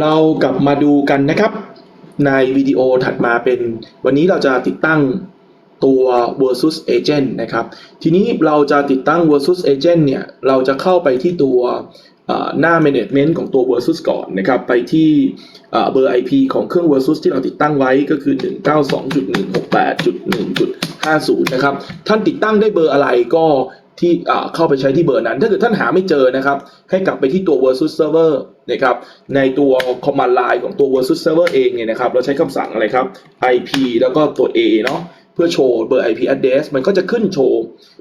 เรากลับมาดูกันนะครับ ในวิดีโอถัดมาเป็น วันนี้เราจะติดตั้งตัว versus agent นะครับ ทีนี้เราจะติดตั้ง versus agent เนี่ย เราจะเข้าไปที่ตัวหน้า management ของตัว versus ก่อนนะครับ ไปที่เอ่อเบอร์ IP ของเครื่อง versus ที่เราติดตั้งไว้ก็คือ 192.168.1.50 นะครับ ท่านติดตั้งได้เบอร์อะไรก็ ที่เข้าไปใช้ที่เบอร์นั้น ถ้าเกิดท่านหาไม่เจอนะครับ ให้กลับไปที่ตัว versus server นะครับในตัว command line ของตัว versus server เองเนี่ยนะครับ เราใช้คำสั่งอะไรครับ IP แล้วก็ตัว A เนาะ เพื่อโชว์เบอร์ IP address มันก็จะขึ้นโชว์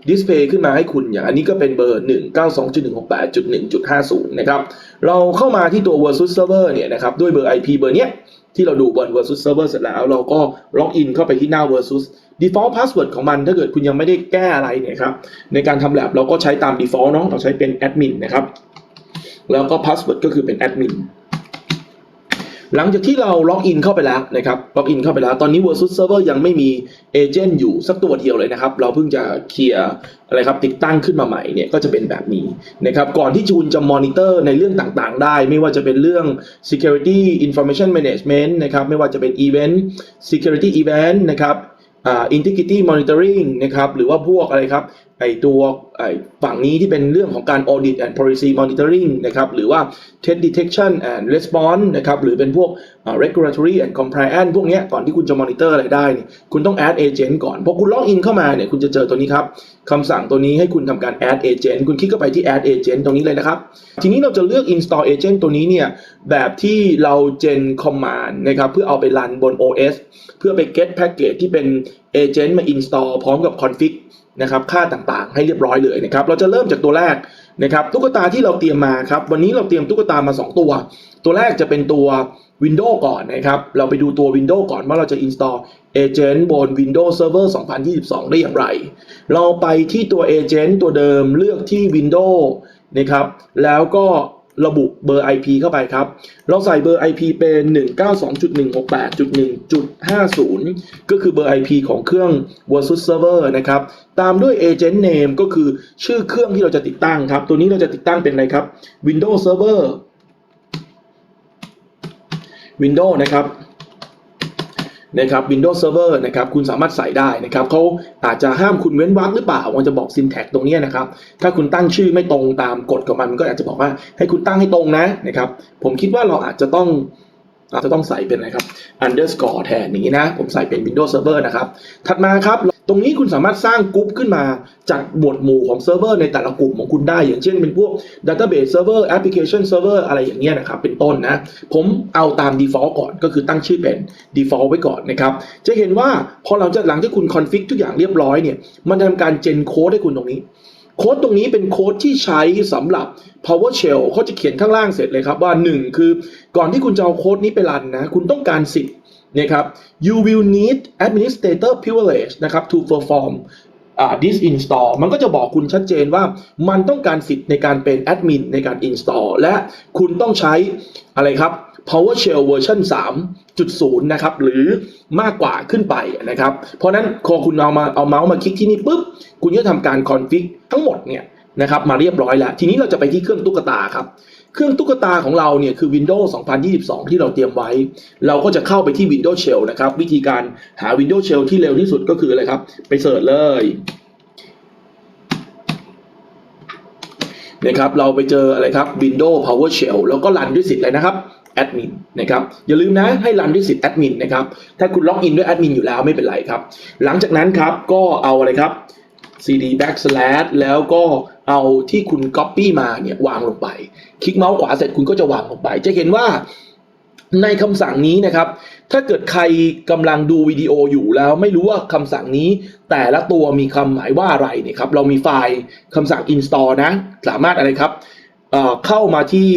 display ขึ้นมาให้คุณอย่างอันนี้ก็เป็นเบอร์ 192.168.1.50 นะครับ เราเข้ามาที่ตัว versus server เนี่ยนะครับ ด้วยเบอร์ IP เบอร์เนี้ยที่เราดูบน versus server เสร็จแล้ว เราก็ล็อกอินเข้าไปที่หน้า versus default password ของมัน ถ้าเกิดคุณยังไม่ได้แก้อะไรเนี่ยครับ ในการทำ lab เราก็ใช้ตาม default เนาะเราใช้เป็น admin นะครับ แล้วก็ password ก็คือเป็น admin หลังจากที่เราล็อกอินเข้าไปแล้วนะครับล็อกอินเข้าไปแล้ว ตอนนี้ versus server ยังไม่มีเอเจนต์อยู่สักตัวเดียวเลยนะครับ เราเพิ่งจะเคลียร์อะไรครับติดตั้งขึ้นมาใหม่เนี่ยก็จะเป็นแบบนี้นะครับก่อนที่จูนจะมอนิเตอร์ในเรื่องต่างๆ ได้ ไม่ว่าจะเป็นเรื่อง security information management นะครับไม่ว่าจะเป็น event security event นะครับอ่า integrity monitoring นะครับหรือว่าพวกอะไรครับไอตัวไอฝั่งนี้ที่เป็นเรื่องของการ audit and policy monitoring นะครับหรือว่า threat detection and response นะครับหรือเป็นพวก regulatory and compliance พวกนี้ก่อนที่คุณจะ monitor อะไรได้ คุณต้อง add agent ก่อนพอคุณล็อกอินเข้ามาเนี่ยคุณจะเจอตัวนี้ครับคำสั่งตัวนี้ให้คุณทำการ add agent คุณคลิกเข้าไปที่ add agent ตรงนี้เลยนะครับ ทีนี้เราจะเลือก install agent ตัวนี้เนี่ยแบบที่เรา gen command นะครับเพื่อเอาไปรันบน OS เพื่อไป get package ที่เป็น agent มา install พร้อมกับ config นะครับค่าต่างๆ ให้เรียบร้อยเลยนะครับเราจะเริ่มจากตัวแรกนะครับตุ๊กตาที่เราเตรียมมาครับวันนี้เราเตรียมตุ๊กตามา 2 ตัว ตัวแรกจะเป็นตัว Windows ก่อนนะครับเราไปดูตัว Windows ก่อนว่าเราจะ install agent บน Windows Server 2022 ได้อย่างไร เราไปที่ตัว agent ตัวเดิมเลือกที่ Windows นะครับแล้วก็ ระบุเบอร์ IP เข้าไปครับ เราใส่เบอร์ IP เป็น 192.168.1.50 ก็คือเบอร์ IP ของเครื่อง versus server นะครับ ตามด้วย agent name ก็คือชื่อเครื่องที่เราจะติดตั้งครับ ตัวนี้เราจะติดตั้งเป็นอะไรครับ Windows Server Windows นะครับ นะครับ Windows Server นะครับคุณสามารถใส่ได้นะครับเขาอาจจะห้ามคุณเว้นวรรคหรือเปล่ามันจะบอก syntax ตรงนี้นะครับ ถ้าคุณตั้งชื่อไม่ตรงตามกฎของมันมันก็อาจจะบอกว่าให้คุณตั้งให้ตรงนะนะครับ ผมคิดว่าเราอาจจะต้องอาจจะต้องใส่เป็นอะไรครับ underscore แทนอย่างนี้นะ ผมใส่เป็น Windows Server นะครับ ถัดมาครับ ตรงนี้คุณสามารถสร้างกลุ่มขึ้นมาจากหมวดหมู่ของเซิร์ฟเวอร์ในแต่ละกลุ่มของคุณได้ อย่างเช่นเป็นพวก database server application server อะไรอย่างเงี้ยนะครับ เป็นต้นนะ ผมเอาตาม default ก่อนก็คือตั้งชื่อเป็น default ไว้ก่อนนะครับ จะเห็นว่าพอหลังจากหลังที่คุณ config ทุกอย่างเรียบร้อยเนี่ย มันจะทำการ gen code ให้คุณตรงนี้โค้ดตรงนี้เป็นโค้ดที่ใช้สำหรับ PowerShell เขาจะเขียนข้างล่างเสร็จเลยครับว่า 1 คือก่อนที่คุณจะเอาโค้ดนี้ไปรันนะ คุณต้องการสิทธิ์ นะครับ you will need administrator privilege นะครับ to perform this install มันก็จะบอกคุณชัดเจนว่ามันต้องการสิทธิ์ในการเป็นแอดมินในการ install และคุณต้องใช้อะไรครับ PowerShell เวอร์ชัน3.0 นะครับ หรือมากกว่าขึ้นไปนะครับ เพราะฉะนั้นพอคุณเอามาเอาเมาส์มาคลิกที่นี่ปุ๊บ คุณจะทำการคอนฟิกทั้งหมดเนี่ย นะครับมาเรียบร้อยแล้ว ทีนี้เราจะไปที่เครื่องตุ๊กตาครับ เครื่องตุ๊กตาของเราเนี่ยคือ Windows 2022 ที่เราเตรียมไว้ เราก็จะเข้าไปที่ Windows Shell นะครับ วิธีการหา Windows Shell ที่เร็วที่สุดก็คืออะไรครับ ไปเสิร์ชเลยนะครับเราไปเจออะไรครับ Windows PowerShell แล้วก็รันด้วยสิทธิ์อะไรนะครับแอดมินนะครับอย่าลืมนะให้รันด้วยสิทธิ์แอดมินนะครับถ้าคุณล็อกอินด้วยแอดมินอยู่แล้วไม่เป็นไรครับ หลังจากนั้นครับก็เอาอะไรครับ cd backslash แล้วก็ เอาที่คุณ copy มาเนี่ยวางลงไป คลิกเมาส์ขวาเสร็จคุณก็จะวางลงไป จะเห็นว่าในคำสั่งนี้นะครับ ถ้าเกิดใครกำลังดูวิดีโออยู่แล้ว ไม่รู้ว่าคำสั่งนี้ แต่ละตัวมีคำหมายว่าอะไรเนี่ยครับ เรามีไฟล์คำสั่ง install นะ สามารถอะไรครับ เข้ามาที่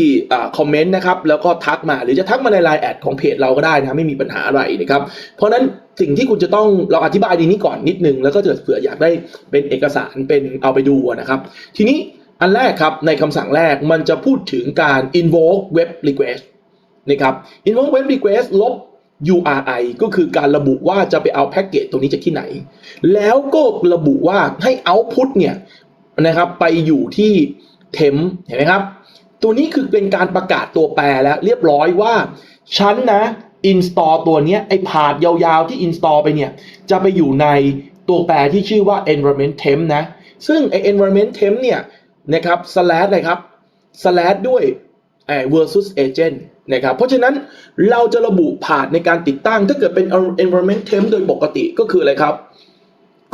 คอมเมนต์นะครับแล้วก็ทักมาหรือจะทักมาในไลน์แอดของเพจเราก็ได้นะไม่มีปัญหาอะไรนะครับเพราะฉะนั้นสิ่งที่คุณจะต้องเราอธิบายดีนี้ก่อนนิดนึง แล้วก็เผื่ออยากได้เป็นเอกสารเป็นเอาไปดูนะครับ ทีนี้อันแรกครับในคำสั่งแรกมันจะพูดถึงการ invoke web request นะครับ invoke web request ลบ URI ก็คือการระบุว่าจะไปเอาแพ็กเกจตรงนี้จากที่ไหน แล้วก็ระบุว่าให้ output เนี่ยนะครับไปอยู่ที่ temp เห็นไหมครับ ตัวนี้คือเป็นการประกาศตัวแปรแล้วเรียบร้อยว่า ฉันนะ install ตัวนี้ไอ้พาดยาวๆที่ install ไปเนี่ย จะไปอยู่ในตัวแปรที่ชื่อว่า environment temp นะ ซึ่งไอ้ environment temp เนี่ยนะครับ slash นะครับ slash ด้วยไอ้ versus agent นะครับ เพราะฉะนั้นเราจะระบุพาดในการติดตั้ง ถ้าเกิดเป็น environment temp โดยปกติก็คืออะไรครับ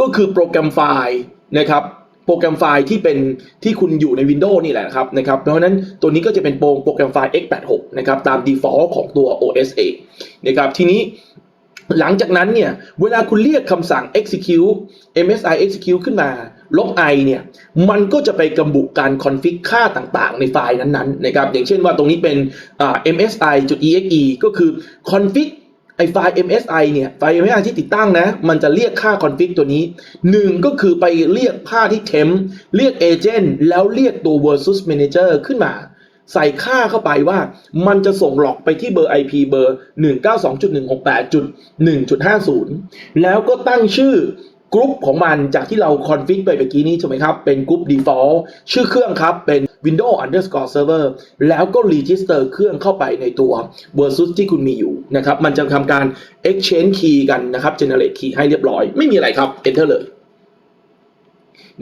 ก็คือโปรแกรมไฟล์นะครับ โปรแกรมไฟล์ที่เป็นที่คุณอยู่ใน Windows นี่แหละครับนะครับ เพราะฉะนั้นตัวนี้ก็จะเป็นโปรโปรแกรมไฟล์ x86 นะครับตาม default ของตัว OS เองนะครับทีนี้หลังจากนั้นเนี่ย เวลาคุณเรียกคำสั่ง execute msi execute ขึ้นมา ลบ i เนี่ย มันก็จะไปกำบุการ config ค่าต่างๆ ในไฟล์นั้นๆนะครับ อย่างเช่นว่าตรงนี้เป็น msi.exe ก็คือ config ไอไฟล์ MSI เนี่ย ไฟล์ MSI ที่ติดตั้งนะ มันจะเรียกค่า config ตัวนี้หนึ่งก็คือไปเรียกค่าที่ temp เรียก agent แล้วเรียกตัว versus manager ขึ้นมา ใส่ค่าเข้าไปว่ามันจะส่งหลอกไปที่เบอร์ IP เบอร์ 192.168.1.50 แล้วก็ตั้งชื่อกรุ๊ปของมันจากที่เราคอนฟิกไปเมื่อกี้นี้ใช่ไหมครับ เป็นกรุ๊ป default ชื่อเครื่องครับเป็น Windows underscore server แล้วก็ register เครื่องเข้าไปในตัว versus ที่คุณมีอยู่นะครับ มันจะทำการ exchange key กันนะครับ generate key ให้เรียบร้อย ไม่มีอะไรครับ enter เลย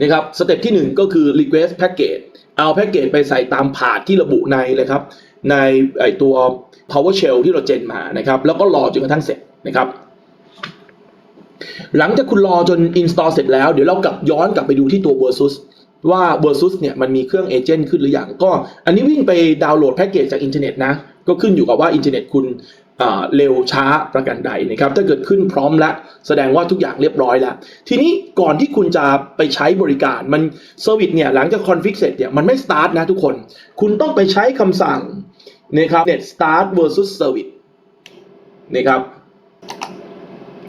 นะครับสเต็ปที่ 1 ก็คือ request package เอาแพ็กเกจไปใส่ตามผาดที่ระบุในเลยครับ ในไอตัว PowerShell ที่เราเจนมานะครับ แล้วก็รอจนกระทั่งเสร็จนะครับ หลังจากคุณรอจน install เสร็จแล้ว เดี๋ยวเรากลับย้อนกลับไปดูที่ตัว Versus ว่า Versus เนี่ยมันมีเครื่องเอเจนต์ขึ้นหรือยังก็ อันนี้วิ่งไปดาวน์โหลดแพ็กเกจจากอินเทอร์เน็ตนะก็ขึ้นอยู่กับว่าอินเทอร์เน็ตคุณเร็วช้าประกันใดนะครับ ถ้าเกิดขึ้นพร้อมแล้วแสดงว่าทุกอย่างเรียบร้อยแล้ว ทีนี้ก่อนที่คุณจะไปใช้บริการมันเซอร์วิสเนี่ยหลังจากคอนฟิกเสร็จเนี่ยมันไม่สตาร์ทนะทุกคน คุณต้องไปใช้คำสั่งนะครับ net start versus service นะครับ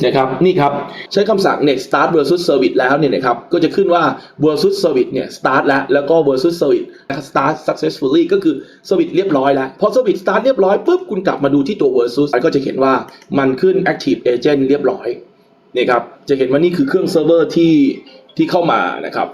นะครับนี่ครับใช้คำสั่ง net start versus service แล้วเนี่ยนะครับก็จะขึ้นว่า versus service เนี่ย start แล้วแล้วก็ versus service start successfully ก็คือ service เรียบร้อยแล้วพอ service start เรียบร้อยปุ๊บคุณกลับมาดูที่ตัว versus ก็จะเห็นว่ามันขึ้น active agent เรียบร้อยนี่ครับจะเห็นว่านี่คือเครื่องเซิร์ฟเวอร์ที่ที่เข้ามานะครับ